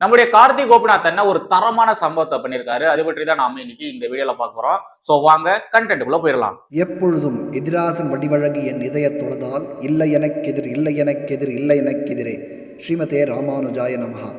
நம்முடைய கார்த்திக் கோபிநாத் என்ன ஒரு தரமான சம்பவத்தை பண்ணியிருக்காரு. அது பற்றி தான் நாம இன்னைக்கு இந்த வீடியோல பார்க்க போறோம். ஸோ வாங்க கண்டென்ட்டுக்குள்ள போயிடலாம். எப்பொழுதும் எதிராசன் வடிவழகு என் இதயத் தொழுதால் இல்லை எனக்கெதிர் இல்லை எனக்கெதிர் இல்லை எனக்கெதிரே ஸ்ரீமதே ராமானுஜாய நமஹா.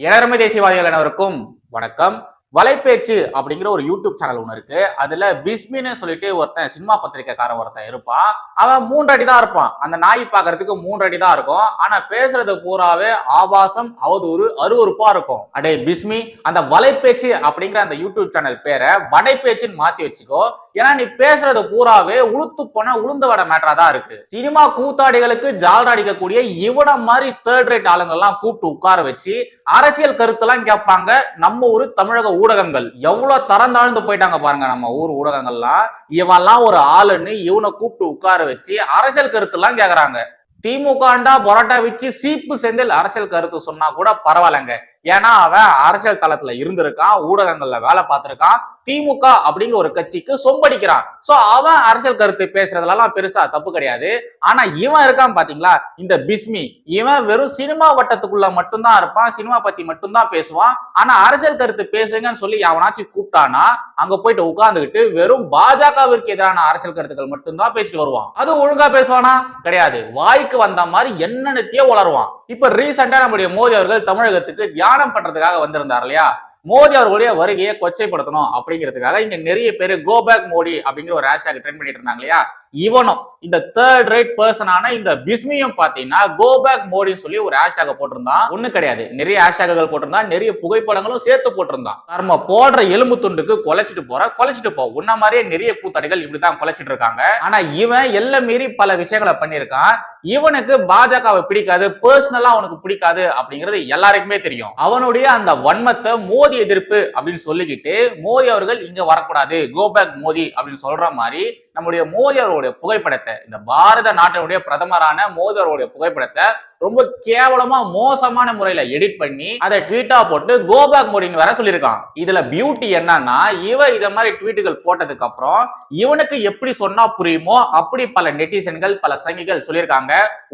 இளரமை தேசியவாதிகள் அனைவருக்கும் வணக்கம். வலைப்பேச்சு அப்படிங்கிற ஒரு யூடியூப் சேனல் ஒன்று இருக்கு. அதுல பிஸ்மின்னு சொல்லிட்டு ஒருத்தன் சினிமா பத்திரிக்கைக்காரன் ஒருத்தன் இருப்பான். அவன் மூன்று அடி தான் இருப்பான். அந்த நாய் பார்க்கறதுக்கு மூன்று தான் இருக்கும். ஆனா பேசுறது பூராவே ஆபாசம் அவதூறு அருவறுப்பா இருக்கும். அடே பிஸ்மி அந்த வலைப்பேச்சு அப்படிங்கிற அந்த யூடியூப் சேனல் பேரை வடைப்பேச்சுன்னு மாத்தி வச்சுக்கோ. ஏன்னா நீ பேசுறது பூராவே உளுத்து போன உளுந்த வட மேட்டரா தான் இருக்கு. சினிமா கூத்தாடிகளுக்கு ஜால்ரா அடிக்கக்கூடிய இவன மாதிரி தேர்ட் ரேட் ஆளுங்கெல்லாம் கூப்பிட்டு உட்கார வச்சு அரசியல் கருத்தெல்லாம் கேட்பாங்க. நம்ம ஊர் தமிழக ஊடகங்கள் எவ்வளவு தரந்தாழ்ந்து போயிட்டாங்க பாருங்க நம்ம ஊர் ஊடகங்கள்லாம். இவன்லாம் ஒரு ஆளுன்னு இவனை கூப்பிட்டு உட்கார வச்சு அரசியல் கருத்தெல்லாம் கேக்குறாங்க. திமுகண்டா பரோட்டா வச்சு சீப்பு செந்தில் அரசியல் கருத்து சொன்னா கூட பரவாயில்லைங்க. ஏன்னா அவன் அரசியல் தளத்துல இருந்திருக்கான் ஊடகங்கள்ல வேலை பார்த்திருக்கான் திமுக அப்படிங்கிற ஒரு கட்சிக்கு சொம்படிக்கிறான். சோ அவன் அரசியல் கருத்து பேசுறதுலாம் பெருசா தப்பு கிடையாது. ஆனா இவன் இருக்கான் பாத்தீங்களா? இந்த பிஸ்மி. இவன் வெறும் சினிமா வட்டத்துக்குள்ள மட்டும்தான் இருப்பான் சினிமா பத்தி மட்டும்தான் பேசுவான். ஆனா அரசியல் கருத்து பேசுங்கன்னு சொல்லி அவனாச்சும் கூப்பிட்டானா அங்க போயிட்டு உட்கார்ந்துகிட்டு வெறும் பாஜகவிற்கு எதிரான அரசியல் கருத்துக்கள் மட்டும்தான் பேசிட்டு வருவான். அது ஒழுங்கா பேசுவானா? கிடையாது. வாய்க்கு வந்த மாதிரி என்னென்னத்தையே வளருவான் இப்ப ரீசெண்டா நம்முடைய மோடி அவர்கள் தமிழகத்துக்கு தியானம் பண்றதுக்காக வந்திருந்தார் இல்லையா? மோடி அவர்களுடைய வருகையை கொச்சைப்படுத்தணும் அப்படிங்கிறதுக்காக இங்க நிறைய பேர் கோபேக் மோடி அப்படிங்கிற ஒரு ஹேஷ்டாக் ட்ரெண்ட் பண்ணிட்டு இருந்தாங்க இல்லையா? இவனும் இந்த தேர்ட் ரேட் பர்சனான இந்த பிஸ்மியும் பாத்தீங்கன்னா கோ பேக் மோடின்னு சொல்லி ஒரு ஹேஷ்டாக போட்டிருந்தான். ஒண்ணு கிடையாது. நிறைய ஹேஷ்டாகள் போட்டிருந்தான். நிறைய புகைப்படங்களும் சேர்த்து போட்டிருந்தான். நம்ம போடுற எலும்பு துண்டுக்கு கொலைச்சிட்டு போற கொலைச்சிட்டு போ. உன்ன மாதிரியே நிறைய கூத்தடைகள் இப்படிதான் கொலைச்சிட்டு இருக்காங்க. ஆனா இவன் எல்லாம் மீறி பல விஷயங்களை பண்ணியிருக்கான். இவனுக்கு பாஜகவை பிடிக்காது பர்சனலா அவனுக்கு பிடிக்காது அப்படிங்கிறது எல்லாருக்குமே தெரியும். அவனுடைய அந்த வன்மத்தை மோதி எதிர்ப்பு அப்படின்னு சொல்லிக்கிட்டு மோடி அவர்கள் இங்க வரக்கூடாது கோ பேக் மோடி அப்படின்னு சொல்ற மாதிரி நம்முடைய மோடி புகைப்படத்தை இந்த பாரத நாட்டினுடைய பிரதமரான மோடி புகைப்படத்தை ரொம்ப கேவலமா மோசமான முறையில எடிட் பண்ணி அதை ட்வீட்டா போட்டு கோபேக் மோடின்னு வர சொல்லியிருக்கான். இதுல பியூட்டி என்னன்னா இவ இத மாதிரி ட்வீட்டுகள் போட்டதுக்கு அப்புறம் இவனுக்கு எப்படி சொன்னா புரியுமோ அப்படி பல நெட்டிசன்கள் பல சங்கிகள் சொல்லியிருக்காங்க.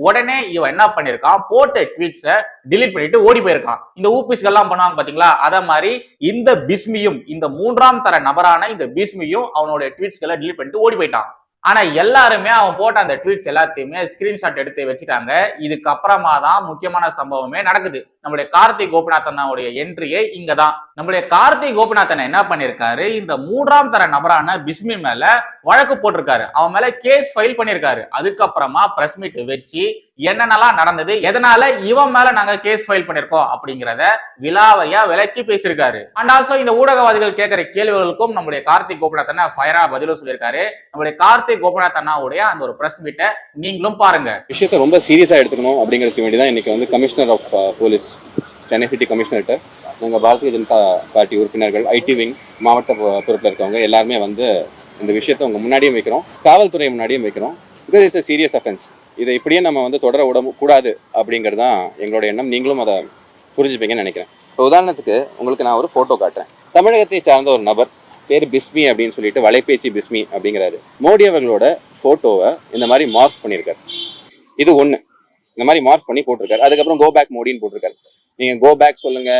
உடனே இவன் என்ன பண்ணிருக்கான் போட்ட ட்வீட்ஸை டிலீட் பண்ணிட்டு ஓடி போயிருக்கான். இந்த ஊபிஸ்கள் எல்லாம் பண்ணுவாங்க பாத்தீங்களா? அத மாதிரி இந்த பிஸ்மியும் இந்த மூன்றாம் தர நபரான இந்த பிஸ்மியும் அவனுடைய ட்வீட்ஸ்களை டிலீட் பண்ணிட்டு ஓடி போயிட்டான். ஆனா எல்லாருமே அவன் போட்ட அந்த ட்வீட்ஸ் எல்லாத்தையுமே ஸ்கிரீன்ஷாட் எடுத்து வச்சுட்டாங்க. இதுக்கப்புறமா தான் முக்கியமான சம்பவமே நடக்குது. நம்மளுடைய கார்த்திக் கோபிநாத்தனுடைய என்ட்ரியே இங்க தான் நம்மளுடைய கார்த்திக் கோபிநாத்தன் என்ன பண்ணிருக்காரு? இந்த மூன்றாம் தர நபரான பிஸ்மி மேல வழக்கு போட்டிருக்காரு. அவன் மேல கேஸ் ஃபைல் பண்ணிருக்காரு. அதுக்கப்புறமா பிரஸ் மீட் வச்சு என்னென்னலாம் நடந்தது எதனால இவன் மேல நாங்க கேஸ் ஃபைல் பண்ணிருக்கோம் அப்படிங்கிறத விலாவரியா விலக்கி பேசியிருக்காரு. அண்ட் ஆல்சோ இந்த ஊடகவாதிகள் கேட்கிற கேள்விகளுக்கும் நம்முடைய கார்த்திக் கோபிநாத் அண்ணா ஃபயரா பதிலும் சொல்லியிருக்காரு. நம்முடைய கார்த்திக் கோபிநாத் அண்ணாவுடைய அந்த ஒரு பிரஸ் மீட்டை நீங்களும் பாருங்க. விஷயத்தை ரொம்ப சீரியஸாக எடுத்துக்கணும் அப்படிங்கிறதுக்கு வேண்டி தான் இன்றைக்கி வந்து commissioner of police Chennai city கமிஷனர்கிட்ட நாங்கள் பாரதிய ஜனதா பார்ட்டி உறுப்பினர்கள் ஐடி விங் மாவட்ட பொறுப்பில் இருக்கவங்க எல்லாருமே வந்து இந்த விஷயத்தை உங்கள் முன்னாடியும் வைக்கிறோம் காவல்துறை முன்னாடியும் வைக்கிறோம் because it's a serious offence இதை இப்படியே நம்ம வந்து தொடர விட கூடாது அப்படிங்கிறது தான் எங்களோட எண்ணம். நீங்களும் அதை புரிஞ்சுப்பீங்கன்னு நினைக்கிறேன். இப்போ உதாரணத்துக்கு உங்களுக்கு நான் ஒரு ஃபோட்டோ காட்டுறேன். தமிழகத்தை சார்ந்த ஒரு நபர் பேர் பிஸ்மி அப்படின்னு சொல்லிட்டு வலைபேச்சு பிஸ்மி அப்படிங்கிறாரு. மோடி அவர்களோட ஃபோட்டோவை இந்த மாதிரி மார்ஃப் பண்ணியிருக்காரு. இது ஒன்று இந்த மாதிரி மார்க் பண்ணி போட்டிருக்காரு. அதுக்கப்புறம் கோ பேக் மோடின்னு போட்டிருக்காரு. நீங்க கோ பேக் சொல்லுங்க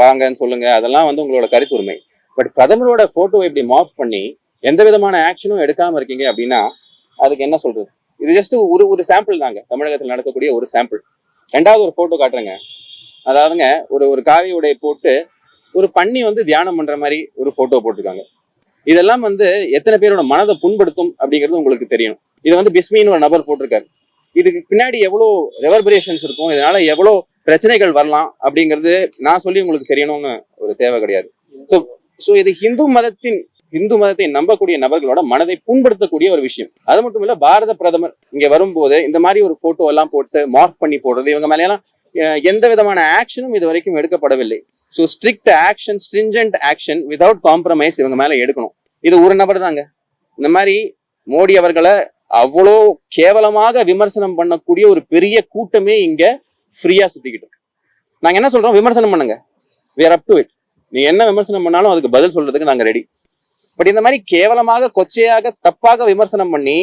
வாங்கன்னு சொல்லுங்க அதெல்லாம் வந்து உங்களோட கருத்துரிமை. பட் பிரதமரோட போட்டோவை இப்படி மார்க் பண்ணி எந்த விதமான ஆக்ஷனும் எடுக்காம இருக்கீங்க அப்படின்னா அதுக்கு என்ன சொல்றது? இது ஜஸ்ட் ஒரு ஒரு சாம்பிள் தாங்க. தமிழகத்தில் நடக்கக்கூடிய ஒரு சாம்பிள் ரெண்டாவது ஒரு போட்டோ காட்டுறேங்க. அதாவதுங்க ஒரு ஒரு காவி உடைய போட்டு ஒரு பன்னி வந்து தியானம் பண்ற மாதிரி ஒரு போட்டோ போட்டிருக்காங்க. இதெல்லாம் வந்து எத்தனை பேரோட மனதை புண்படுத்தும் அப்படிங்கிறது உங்களுக்கு தெரியும். இதை வந்து பிஸ்மின்னு ஒரு நபர் போட்டிருக்காரு. இதுக்கு பின்னாடி எவ்வளோ ரெவர்பரேஷன்ஸ் இருக்கும்? இதனால எவ்வளோ பிரச்சனைகள் வரலாம் அப்படிங்கிறது நான் சொல்லி உங்களுக்கு தெரியணும்னு ஒரு தேவை கிடையாது. ஸோ ஸோ இது ஹிந்து மதத்தின் இந்து மதத்தை நம்பக்கூடிய நபர்களோட மனதை புண்படுத்தக்கூடிய ஒரு விஷயம். அது மட்டும் இல்ல பாரத பிரதமர் இங்க வரும்போது இந்த மாதிரி ஒரு போட்டோ எல்லாம் போட்டு மார்க் பண்ணி போடுறது இவங்க மேலாம் எந்த விதமான ஆக்ஷனும் இது வரைக்கும் எடுக்கப்படவில்லை. So strict action stringent action without compromise இவங்க மேல எடுக்கணும். இது ஒரு நபர் தாங்க. இந்த மாதிரி மோடி அவர்களை அவ்வளோ கேவலமாக விமர்சனம் பண்ணக்கூடிய ஒரு பெரிய கூட்டமே இங்க ஃப்ரீயா சுத்திக்கிட்டு இருக்கு. நாங்க என்ன சொல்றோம்? விமர்சனம் பண்ணுங்க. வேர் அப் டு இட் நீ என்ன விமர்சனம் பண்ணாலும் அதுக்கு பதில் சொல்றதுக்கு நாங்க ரெடி பட் இந்த மாதிரி கேவலமாக கொச்சையாக தப்பாக விமர்சனம் பண்ணி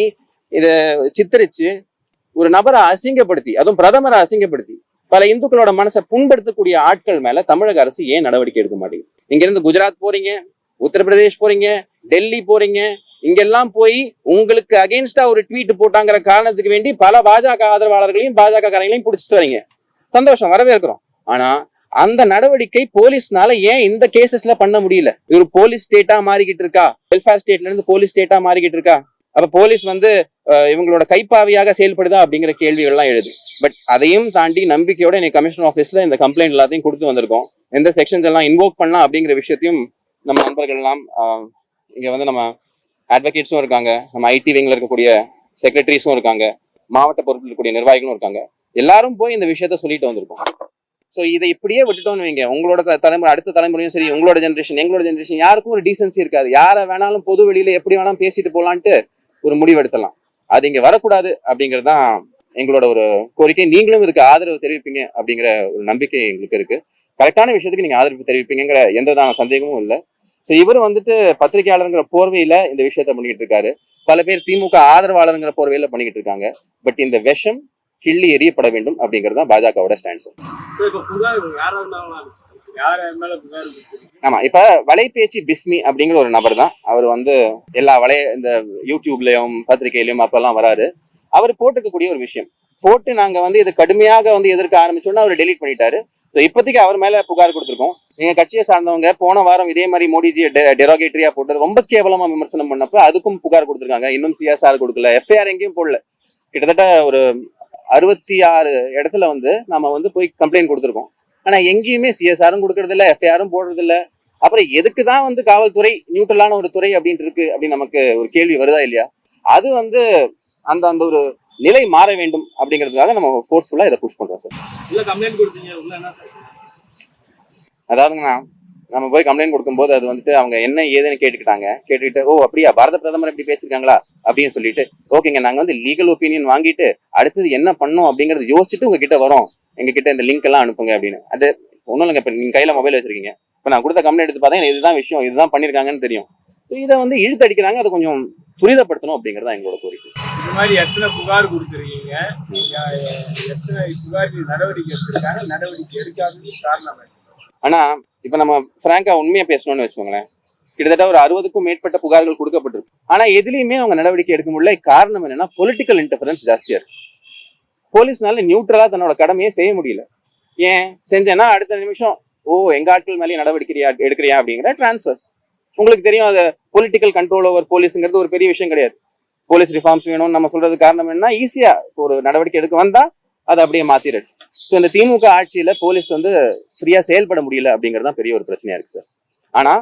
இதை சித்தரிச்சு ஒரு நபரை அசிங்கப்படுத்தி அதுவும் பிரதமரை அசிங்கப்படுத்தி பல இந்துக்களோட மனசை புண்படுத்தக்கூடிய ஆட்கள் மேல தமிழக அரசு ஏன் நடவடிக்கை எடுக்க மாட்டேங்குது? இங்க இருந்து குஜராத் போறீங்க உத்தரப்பிரதேஷ் போறீங்க டெல்லி போறீங்க இங்கெல்லாம் போய் உங்களுக்கு அகைன்ஸ்டா ஒரு ட்வீட் போட்டாங்கிற காரணத்துக்கு வேண்டி பல பாஜக ஆதரவாளர்களையும் பாஜக காரங்களையும் பிடிச்சிட்டு வரீங்க. சந்தோஷம் வரவேற்கிறோம். ஆனா அந்த நடவடிக்கை போலீஸ்னால ஏன் இந்த கேசஸ்ல பண்ண முடியல? இவர் போலீஸ் ஸ்டேட்டா மாறிக்கிட்டு இருக்கா? வெல்ஃபேர் ஸ்டேட்ல இருந்து போலீஸ் ஸ்டேட்டா மாறிக்கிட்டு இருக்கா? அப்ப போலீஸ் வந்து இவங்களோட கைப்பாவியாக செயல்படுதா அப்படிங்கிற கேள்விகள்லாம் எழுது. பட் அதையும் தாண்டி நம்பிக்கையோட இன்னைக்கு கமிஷனர் ஆஃபீஸ்ல இந்த கம்ப்ளைண்ட் எல்லாத்தையும் கொடுத்து வந்திருக்கோம். எந்த செக்ஷன்ஸ் எல்லாம் இன்வோக் பண்ணலாம் அப்படிங்கிற விஷயத்தையும் நம்ம நண்பர்கள் எல்லாம் இங்க வந்து நம்ம அட்வொகேட்ஸும் இருக்காங்க. நம்ம ஐடி விங்கில் இருக்கக்கூடிய செக்ரட்டரிஸும் இருக்காங்க. மாவட்ட பொறுப்பில் இருக்கக்கூடிய நிர்வாகிகளும் இருக்காங்க. எல்லாரும் போய் இந்த விஷயத்த சொல்லிட்டு வந்திருக்கோம். ஸோ இதை இப்படியே விட்டுட்டோம்னு வைங்க. உங்களோட தலைமுறை அடுத்த தலைமுறையும் சரி உங்களோட ஜென்ரேஷன் எங்களோட ஜென்ரேஷன் யாருக்கும் ஒரு டீசன்சி இருக்காது. யாரை வேணாலும் பொது வெளியில எப்படி வேணாலும் பேசிட்டு போகலான்ட்டு ஒரு முடிவு எடுத்தலாம் அது இங்கே வரக்கூடாது அப்படிங்கிறது தான் எங்களோட ஒரு கோரிக்கை. நீங்களும் இதுக்கு ஆதரவு தெரிவிப்பீங்க அப்படிங்கிற ஒரு நம்பிக்கை எங்களுக்கு இருக்கு. கரெக்டான விஷயத்துக்கு நீங்க ஆதரவு தெரிவிப்பீங்கிற எந்த விதமான சந்தேகமும் இல்லை. ஸோ இவர் வந்துட்டு பத்திரிகையாளருங்கிற போர்வையில இந்த விஷயத்த பண்ணிக்கிட்டு இருக்காரு. பல பேர் திமுக ஆதரவாளருங்கிற போர்வையில பண்ணிக்கிட்டு இருக்காங்க. பட் இந்த விஷம் கிள்ளி எறியப்பட வேண்டும் அப்படிங்கிறது தான் பாஜகவோட ஸ்டாண்ட்? ஆமா இப்ப வலைபேச்சு பிஸ்மி அப்படிங்கிற ஒரு நபர் தான். அவர் வந்து எல்லா வலை இந்த யூடியூப்லயும் பத்திரிகையிலயும் அப்பெல்லாம் வராரு. அவர் போட்டிருக்கக்கூடிய ஒரு விஷயம். போட்டு நாங்க வந்து இது கடுமையாக வந்து எதிர்க்க ஆரம்பிச்சோன்னா அவர் டெலீட் பண்ணிட்டாரு. ஸோ இப்போதைக்கு அவர் மேல புகார் கொடுத்துருக்கோம். எங்க கட்சியை சார்ந்தவங்க போன வாரம் இதே மாதிரி மோடிஜி டெரோகேட்டரியா போட்டு ரொம்ப கேவலமா விமர்சனம் பண்ணப்ப அதுக்கும் புகார் கொடுத்துருக்காங்க. இன்னும் சிஎஸ்ஆர் கொடுக்கல. எஃப்ஐஆர் எங்கேயும் போடல. கிட்டத்தட்ட ஒரு அறுபத்தி ஆறு இடத்துல வந்து நம்ம வந்து போய் கம்ப்ளைண்ட் கொடுத்துருக்கோம். ஆனா எங்கேயுமே சிஎஸ்ஆரும் கொடுக்கறதில்ல எஃப்ஐஆரும் போடுறதில்ல. அப்புறம் எதுக்கு தான் வந்து காவல்துறை நியூட்ரலான ஒரு துறை அப்படின்ட்டு இருக்கு அப்படின்னு நமக்கு ஒரு கேள்வி வருதா இல்லையா? அது வந்து அந்த அந்த ஒரு நிலை மாற வேண்டும் அப்படிங்கிறதுக்காக நம்ம ஃபோர்ஸ்ஃபுல்லாக இதை புஷ் பண்றோம் சார் இல்லை கம்ப்ளைண்ட் கொடுத்தீங்க. உள்ள என்ன? அதாவதுங்கண்ணா நம்ம போய் கம்ப்ளைண்ட் கொடுக்கும்போது அது வந்துட்டு அவங்க என்ன ஏதுன்னு கேட்டுக்கிட்டாங்க. கேட்டுக்கிட்டு ஓ அப்படியா? பாரத பிரதமர் இப்படி பேசியிருக்காங்களா? அப்படின்னு சொல்லிட்டு ஓகேங்க நாங்கள் வந்து லீகல் ஒப்பீனியன் வாங்கிட்டு அடுத்தது என்ன பண்ணோம்? அப்படிங்கறத யோசிச்சுட்டு உங்ககிட்ட வரோம். எங்ககிட்ட இந்த லிங்க் எல்லாம் அனுப்புங்க அப்படின்னு. அது ஒன்றும் இல்லைங்க இப்போ நீங்கள் கையில மொபைல் வச்சிருக்கீங்க. இப்போ நான் கொடுத்த கம்ப்ளைண்ட் எடுத்து பார்த்தா இதுதான் விஷயம் இதுதான் பண்ணியிருக்காங்கன்னு தெரியும். இதை வந்து இழுத்து அடிக்கிறாங்க அதை கொஞ்சம் துரிதப்படுத்தணும் அப்படிங்கிறது தான் எங்களோட கோரிக்கை. இந்த மாதிரி எத்தனை புகார் கொடுத்துருக்கீங்க? எத்தனை புகார் நடவடிக்கை எடுத்திருக்காங்க? நடவடிக்கை எடுக்காதது காரணம் ஆனா இப்ப நம்ம பிராங்கா உண்மையா பேசணும்னு வச்சுக்கோங்களேன். கிட்டத்தட்ட ஒரு அறுபதுக்கும் மேற்பட்ட புகார்கள் கொடுக்கப்பட்டிருக்கு. ஆனா எதுலயுமே அவங்க நடவடிக்கை எடுக்க முடியல. காரணம் என்னன்னா பொலிட்டிக்கல் இன்டர்ஃபரன்ஸ் ஜாஸ்தியா இருக்கு. போலீஸ்னால நியூட்ரலா தன்னோட கடமையை செய்ய முடியல. ஏன்? செஞ்சேன்னா அடுத்த நிமிஷம் ஓ எங்க ஆட்கள் மேலேயே நடவடிக்கையா எடுக்கிறியா? அப்படிங்கிற டிரான்ஸ்ஃபர்ஸ் உங்களுக்கு தெரியும் அது பொலிட்டிக்கல் கண்ட்ரோல் ஓவர் போலீஸுங்கிறது ஒரு பெரிய விஷயம் கிடையாது. போலீஸ் ரிஃபார்ம்ஸ் வேணும்னு நம்ம சொல்றது காரணம் என்ன ஈஸியா ஒரு நடவடிக்கை எடுக்க வந்தா அதை அப்படியே மாத்திரட்டு. ஸோ இந்த திமுக ஆட்சியில போலீஸ் வந்து ஃப்ரீயா செயல்பட முடியல அப்படிங்கிறது தான் பெரிய ஒரு பிரச்சனையா இருக்கு சார் ஆனா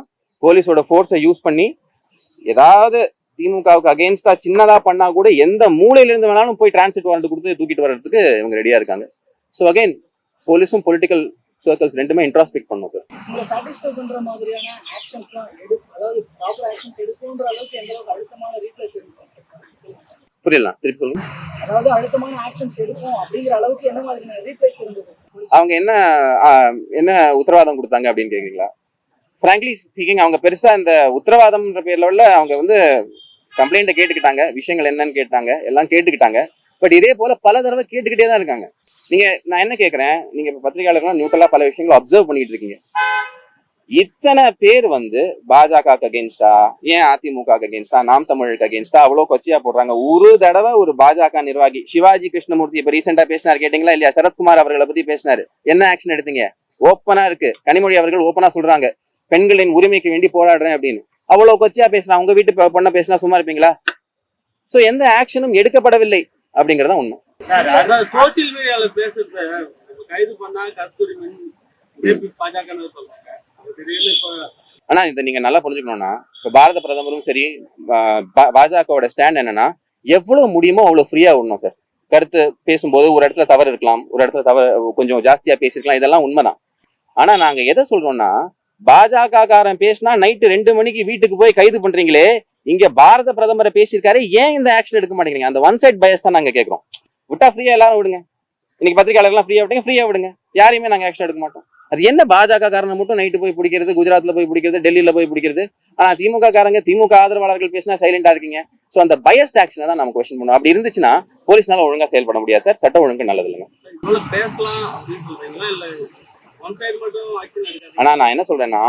போலீஸோட ஃபோர்ஸை யூஸ் பண்ணி ஏதாவது திமுகவுக்கு அகேன்ஸ்டா சின்னதா பண்ணா கூட எந்த மூலையில இருந்து வேணாலும் போய் டிரான்சிட் வாரண்ட் கொடுத்து தூக்கிட்டு வர்றதுக்கு இவங்க ரெடியா இருக்காங்க. ஸோ அகைன் போலீஸும் பொலிட்டிக்கல் சர்க்கிள்ஸ் ரெண்டுமே இன்ட்ராஸ்பெக்ட் பண்ணும் சார் மாதிரியான அதாவது ப்ராப்பர் ஆக்ஷன்ஸ் எடுக்கணுன்ற அளவுக்கு எந்த அளவுக்கு அழுத்தமான ரீப்ளேஸ் இருக்கும் புரியல. திருப்பி சொல்லுங்க. அதாவது அழுத்தமான ஆக்ஷன்ஸ் எடுக்கும் அப்படிங்கிற அளவுக்கு என்ன மாதிரியான ரீப்ளேஸ் இருந்தது? அவங்க என்ன என்ன உத்தரவாதம் கொடுத்தாங்க அப்படின்னு கேக்குறீங்களா? ஃப்ராங்க்லி ஸ்பீக்கிங் அவங்க பெருசா இந்த உத்தரவாதம்ன்ற பேர்ல உள்ள அவங்க வந்து கம்ப்ளைண்ட்டை கேட்டுக்கிட்டாங்க. விஷயங்கள் என்னன்னு கேட்டாங்க. எல்லாம் கேட்டுக்கிட்டாங்க. பட் இதே போல பல தடவை கேட்டுக்கிட்டே தான் இருக்காங்க. நீங்க நான் என்ன கேக்குறேன்? நீங்க இப்ப பத்திரிகையாளர்கள் நியூட்ரலா பல விஷயங்களை அப்சர்வ் பண்ணிட்டு இருக்கீங்க. இத்தனை பேர் வந்து பாஜக அகேன்ஸ்டா ஏன் அதிமுக அகேன்ஸ்டா நாம் தமிழுக்கு அகேன்ஸ்டா அவ்வளவு கொச்சியா போடுறாங்க. ஒரு தடவை ஒரு பாஜக நிர்வாகி சிவாஜி கிருஷ்ணமூர்த்தி இப்ப ரீசெண்டா பேசினார் கேட்டீங்களா இல்லையா? சரத்குமார் அவர்களை பத்தி பேசினாரு. என்ன ஆக்ஷன் எடுத்தீங்க? ஓப்பனா இருக்கு. கனிமொழி அவர்கள் ஓப்பனா சொல்றாங்க. பெண்களின் உரிமைக்கு வேண்டி போராடுறேன் அப்படின்னு. அவ்வளவு கொச்சியா பேசுறான் உங்க வீட்டு பொண்ணை பேசினா சும்மா இருப்பீங்களா? சோ எந்த ஆக்ஷனும் எடுக்கப்படவில்லை அப்படிங்கறத உண்மை. சோசியல் மீடியால பேசுறது கைது பண்ணா கஸ்தூரி பாஜக ஆனா இதை நீங்க நல்லா புரிஞ்சுக்கணும்னா இப்ப பாரத பிரதமரும் சரி பாஜகவோட ஸ்டாண்ட் என்னன்னா எவ்வளவு முடியுமோ அவ்வளவு ஃப்ரீயா விடணும் சார் கருத்து பேசும்போது ஒரு இடத்துல தவறு இருக்கலாம் ஒரு இடத்துல தவறு கொஞ்சம் ஜாஸ்தியா பேசிருக்கலாம் இதெல்லாம் உண்மைதான். ஆனா நாங்க எதை சொல்றோம்னா பாஜக காரன் பேசினா நைட்டு ரெண்டு மணிக்கு வீட்டுக்கு போய் கைது பண்றீங்களே இங்க பாரத பிரதமரை பேசியிருக்காரு ஏன் இந்த ஆக்ஷன் எடுக்க மாட்டேங்கிறீங்க? அந்த ஒன் சைட் பயஸ் தான் நாங்க கேட்கறோம் விட்டா ஃப்ரீயா எல்லாரும் விடுங்க. இன்னைக்கு பத்திரிகையாளர்லாம் ஃப்ரீயா விடுங்க ஃப்ரீயா விடுங்க. யாரையுமே நாங்க ஆக்ஷன் எடுக்க மாட்டோம். அது என்ன பாஜக காரனை மட்டும் நைட்டு போய் பிடிக்கிறது குஜராத்ல போய் பிடிக்கிறது டெல்லியில போய் பிடிக்கிறது? ஆனா திமுக காரங்க திமுக ஆதரவாளர்கள் பேசினா சைலண்டா இருக்கீங்க. சோ அந்த பயஸ்ட் ஆக்ஷனை தான் நம்ம கொஸ்டின் பண்ணுவோம். அப்படி இருந்துச்சுன்னா போலீஸ்னால ஒழுங்கா செயல்பட முடியாது சார். சட்டம் ஒழுங்கு நல்லது இல்லைங்க ஆனா நான் என்ன சொல்றேன்னா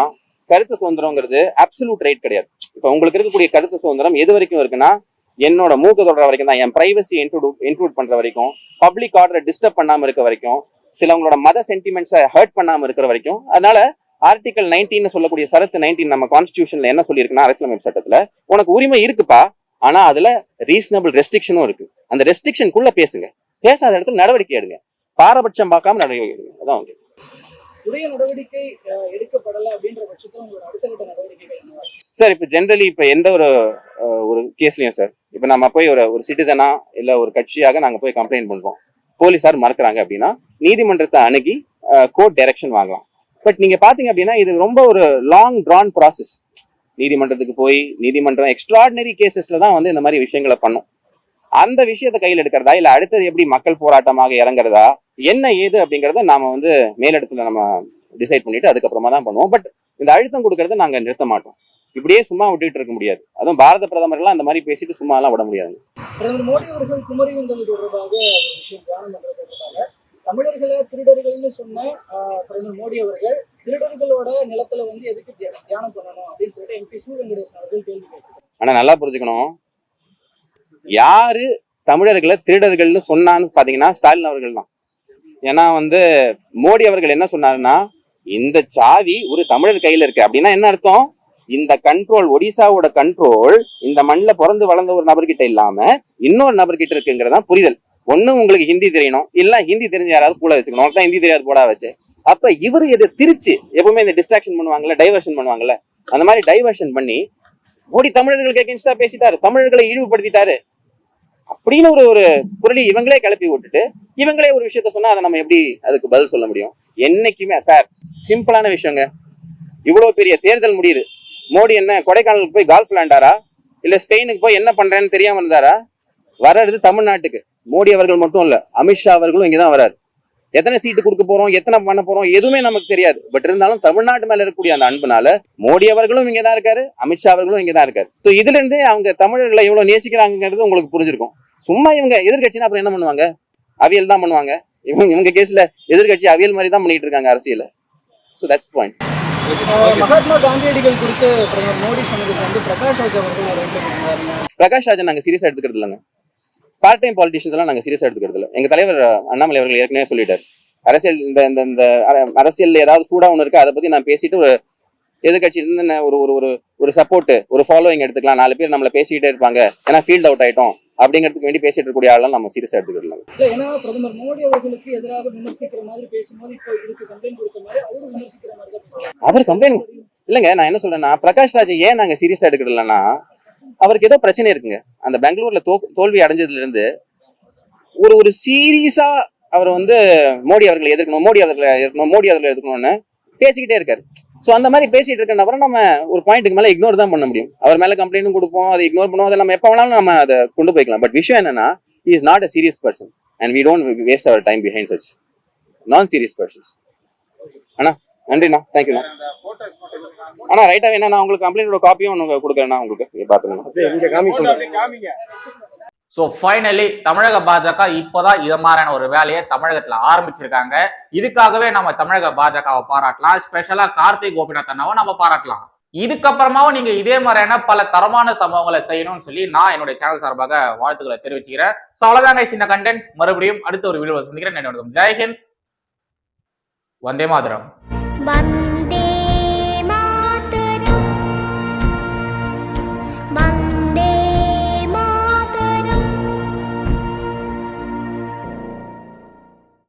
கருத்து சுதந்திரங்கிறது அப்சல்யூட் ரைட் கிடையாது. இப்போ உங்களுக்கு இருக்கக்கூடிய கருத்து சுதந்திரம் எது வரைக்கும் இருக்குன்னா என்னோட மூக்கு தொடர வரைக்கும் தான் என் பிரைவசி இன்க்ளூட் இன்க்ளூட் பண்ற வரைக்கும் பப்ளிக் ஆர்டரை டிஸ்டர்ப் பண்ணாம இருக்க வரைக்கும் சிலவங்களோட மத சென்டிமெண்ட்ஸை ஹர்ட் பண்ணாம இருக்கிற வரைக்கும் அதனால ஆர்டிகல் நைன்டீன் சொல்லக்கூடிய சரத்து நைன்டீன் நம்ம கான்ஸ்டியூஷன்ல என்ன சொல்லியிருக்குன்னா அரசியலமைப்பு சட்டத்துல உனக்கு உரிமை இருக்குப்பா ஆனா அதுல ரீசனபிள் ரெஸ்ட்ரிக்ஷனும் இருக்கு. அந்த ரெஸ்ட்ரிக்ஷனுக்குள்ள பேசுங்க. பேசாத இடத்துல நடவடிக்கை எடுங்க. பாரபட்சம் பார்க்காம நடவடிக்கை எடுங்க. அதான் வந்து உரிய நடவடிக்கை அஹ், எடுக்கப்படல அப்படின்ற பட்சத்தில் உங்களோட அடுத்த கட்ட நடவடிக்கைகள் என்னவா இருக்கும்? சார் இப்போ ஜென்ரலி இப்போ எந்த ஒரு ஒரு கேஸ்லயும் சார் இப்போ நம்ம போய் ஒரு ஒரு சிட்டிசனா இல்ல ஒரு கட்சியாக நாங்க போய் கம்ப்ளைண்ட் பண்றோம். போலீஸார் மறக்கிறாங்க அப்படின்னா நீதிமன்றத்தை அணுகி கோர்ட் டைரக்ஷன் வாங்கலாம். பட் நீங்க பாத்தீங்க அப்படின்னா இது ரொம்ப ஒரு லாங் ட்ரான் ப்ராசஸ் நீதிமன்றத்துக்கு போய் நீதிமன்றம் எக்ஸ்ட்ராடினரி கேசஸ்ல தான் வந்து இந்த மாதிரி விஷயங்களை பண்ணும். அந்த விஷயத்தை கையில் எடுக்கிறதா இல்லை அடுத்தது எப்படி மக்கள் போராட்டமாக இறங்குறதா என்ன ஏது அப்படிங்கிறத நாம வந்து மேலிடத்துல நம்ம டிசைட் பண்ணிட்டு அதுக்கப்புறமா தான் பண்ணுவோம். பட் இந்த அழுத்தம் கொடுக்கறத நாங்கள் நிறுத்த மாட்டோம். இப்படியே சும்மா விட்டுட்டு இருக்க முடியாது. அதுவும் பாரத பிரதமர்லாம் அந்த மாதிரி பேசிட்டு சும்மா எல்லாம் விட முடியாது பிரதமர் மோடி அவர்கள் குமரி வந்தது தொடர்பாக ஒரு விஷயம் தியானம் பண்றதுக்காக தமிழர்களை திருடர்கள்னு சொன்ன பிரதமர் மோடி அவர்கள் திருடர்களோட நிலத்துல வந்து எதுக்கு தியா- தியானம் பண்ணணும் அப்படின்னு சொல்லிட்டு எம்பி சு வெங்கடேசன் அவர்கள் கேள்வி கேட்டார் ஆனா நல்லா புரிஞ்சுக்கணும். யாரு தமிழர்களை திருடர்கள்னு சொன்னான்னு பாத்தீங்கன்னா ஸ்டாலின் அவர்கள் தான் ஏன்னா வந்து மோடி அவர்கள் என்ன சொன்னாருன்னா இந்த சாவி ஒரு தமிழர் கையில இருக்கு. அப்படின்னா என்ன அர்த்தம்? இந்த கண்ட்ரோல் ஒடிசாவோட கண்ட்ரோல் இந்த மண்ணில் பிறந்து வளர்ந்த ஒரு நபர்கிட்ட இல்லாம இன்னொரு நபர்கிட்ட இருக்குங்கிறதா புரிதல். ஒண்ணு உங்களுக்கு ஹிந்தி தெரியணும் இல்ல ஹிந்தி தெரிஞ்ச யாராவது கூட வச்சுக்கணும். உனக்கு தான் ஹிந்தி தெரியாது போடா வச்சு. அப்ப இவர் இதை திருச்சு எப்பவுமே இந்த டிஸ்ட்ராக்ஷன் பண்ணுவாங்கல்ல டைவர்ஷன் பண்ணுவாங்கல்ல அந்த மாதிரி டைவர்ஷன் பண்ணி மோடி தமிழர்களுக்கு அகேன்ஸ்டா பேசிட்டாரு தமிழர்களை இழிவுபடுத்திட்டாரு. அப்படின்னு ஒரு ஒரு குரலி இவங்களே கிளப்பி விட்டுட்டு இவங்களே ஒரு விஷயத்த சொன்னா அதை நம்ம எப்படி அதுக்கு பதில் சொல்ல முடியும்? என்னைக்குமே சார் சிம்பிளான விஷயங்க. இவ்வளவு பெரிய தேர்தல் முடியுது. மோடி என்ன கொடைக்கானலுக்கு போய் கால்ஃப் விளையாண்டாரா? இல்ல ஸ்பெயினுக்கு போய் என்ன பண்றேன்னு தெரியாமல் இருந்தாரா? வர்றது தமிழ்நாட்டுக்கு. மோடி அவர்கள் மட்டும் இல்ல அமித்ஷா அவர்களும் இங்கதான் வராரு எத்தனை சீட்டு கொடுக்க போறோம் எத்தனை பண்ண போறோம் எதுவுமே நமக்கு தெரியாது. பட் இருந்தாலும் தமிழ்நாட்டு மேல இருக்கக்கூடிய அந்த அன்புனால மோடி அவர்களும் இங்கே தான் இருக்காரு அமித்ஷா அவர்களும் இங்கே தான் இருக்காரு. ஸோ இதுல இருந்தே அவங்க தமிழர்களை எவ்வளோ நேசிக்கிறாங்கிறது உங்களுக்கு புரிஞ்சிருக்கும். சும்மா இவங்க எதிர்கட்சினா அப்புறம் என்ன பண்ணுவாங்க? அவியல் தான் பண்ணுவாங்க. இவங்க இவங்க கேஸ்ல எதிர்கட்சி அவியல் மாதிரி தான் பண்ணிட்டு இருக்காங்க அரசியல. ஸோ தட்ஸ் பாயிண்ட் மகாத்மா காந்தியடிகள் குறித்து பிரதமர் மோடி சொன்னதுக்கு வந்து பிரகாஷ் ராஜ் அவர்கள் ஒரு. பிரகாஷ் ராஜன் நாங்க சீரியஸா எடுத்துக்கிறது இல்லைங்க. பார்ட் டைம் பாலிட்டிஷியன்ஸ் எல்லாம் நாங்க சீரியஸா எடுத்துக்கிறது இல்லை. எங்க தலைவர் அண்ணாமலை அவர்கள் ஏற்கனவே சொல்லிட்டாரு. அரசியல் இந்த இந்த இந்த அர- அரசியல்ல ஏதாவது சூடா ஒன்று இருக்கு அதை பத்தி நான் பேசிட்டு ஒரு எதிர்கட்சி இருந்து நான் ஒரு ஒரு ஒரு ஒரு சப்போர்ட் ஒரு ஃபாலோவிங் எடுத்துக்கலாம். நாலு பேர் நம்மள பேசிக்கிட்டே இருப்பாங்க. ஏன்னா ஃபீல்ட் அவுட் ஆயிட்டோம். அப்படிங்கிறதுக்கு வேண்டி பேசிட்டு இருக்கக்கூடிய ஆளெல்லாம் நம்ம சீரியஸா எடுத்துக்கிறது இல்லைங்க இல்ல ஏன்னா பிரதமர் மோடி அவர்களுக்கு எதிராக விமர்சிக்கிற மாதிரி பேசும்போது இப்போ இதுக்கு கம்ப்ளைண்ட் கொடுத்த மாதிரி அவரும் விமர்சிக்கிற மாதிரி. அவர் கம்ப்ளைண்ட் இல்லைங்க நான் என்ன சொல்றேன்னா பிரகாஷ் ராஜ் ஏன் நாங்க சீரியஸா எடுக்கிறது இல்லைன்னா அவருக்கு ஏதோ பிரச்சனை இருக்குங்க. அந்த பெங்களூர்ல தோ தோல்வி அடைஞ்சதுல இருந்து ஒரு ஒரு சீரியஸா அவர் வந்து மோடி அவர்களை எதிர்க்கணும் மோடி அவர்களை எதிர்க்கணும் மோடி அவர்களை எதிர்க்கணும்னு பேசிக்கிட்டே இருக்காரு. ஸோ அந்த மாதிரி பேசிட்டு இருக்க நபரை நம்ம ஒரு பாயிண்ட்டுக்கு மேல இக்னோர் தான் பண்ண முடியும். அவர் மேல கம்ப்ளைண்ட்டும் கொடுப்போம் அதை இக்னோர் பண்ணுவோம் அதை நம்ம எப்போ வேணாலும் நம்ம அதை கொண்டு போய்க்கலாம். பட் விஷயம் என்னன்னா is not a serious person and we don't waste our time behind such non serious persons அண்ணா நன்றிண்ணா. தேங்க்யூண்ணா அண்ணா ரைட்டாக என்ன நான் உங்களுக்கு கம்ப்ளைண்டோட காப்பியும் ஒன்று கொடுக்குறேண்ணா உங்களுக்கு. பார்த்துக்கணும் ஸோ ஃபைனலி தமிழக பாஜக இப்போதான் இது மாதிரியான ஒரு வேலையை தமிழகத்தில் ஆரம்பிச்சிருக்காங்க. இதுக்காகவே நம்ம தமிழக பாஜகவை பாராட்டலாம். ஸ்பெஷலாக கார்த்திக் கோபிநாத் அண்ணாவை நம்ம பாராட்டலாம். இதுக்கப்புறமாவும் நீங்க இதே மாதிரியான பல தரமான சம்பவங்களை செய்யணும்னு சொல்லி நான் என்னுடைய சேனல் சார்பாக வாழ்த்துக்களை தெரிவிச்சுக்கிறேன். ஸோ அவ்வளோதாங்க இந்த கண்டென்ட் மறுபடியும் அடுத்த ஒரு வீடியோ சந்திக்கிறேன். என்னோட ஜெய்ஹிந்த் வந்தே மாதரம்.